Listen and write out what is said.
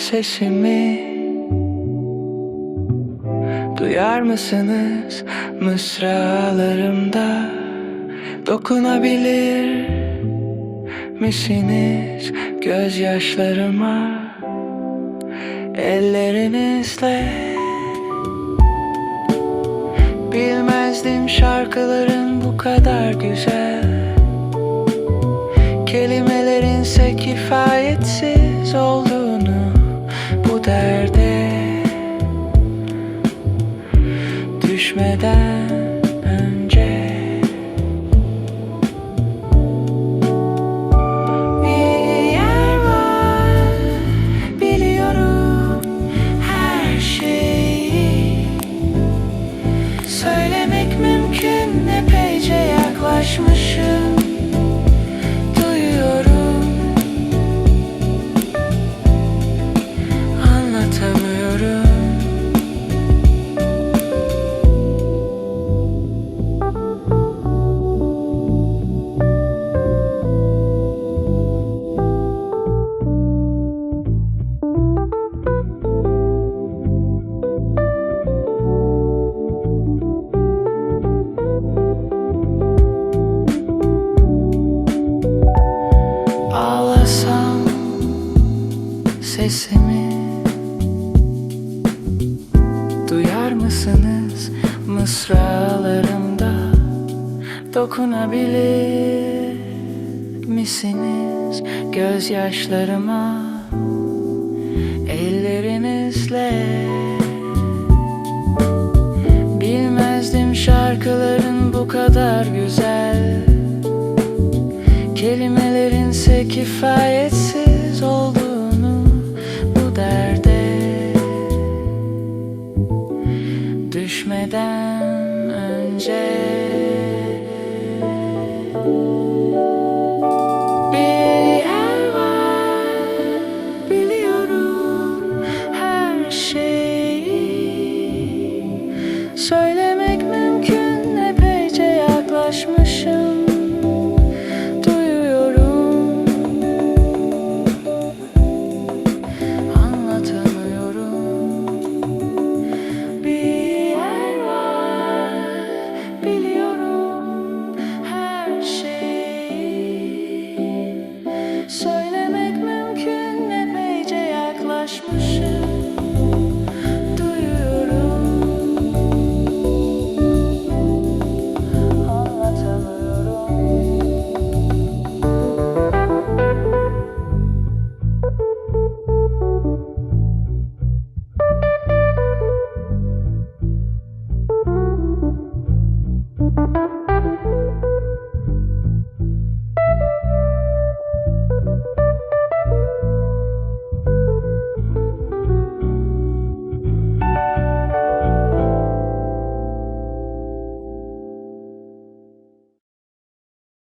sesimi. Duyar mısınız mısralarımda? Dokunabilir misiniz gözyaşlarıma? Ellerinizle. Bilmezdim şarkıların bu kadar güzel. Kelimelerinse Düşmeden önce sesimi. Duyar mısınız mısralarımda? Dokunabilir misiniz gözyaşlarıma? Ellerinizle Bilmezdim şarkıların bu kadar güzel. Kelimelerinse kifayetsiz olduğunu bu derde. Düşmeden önce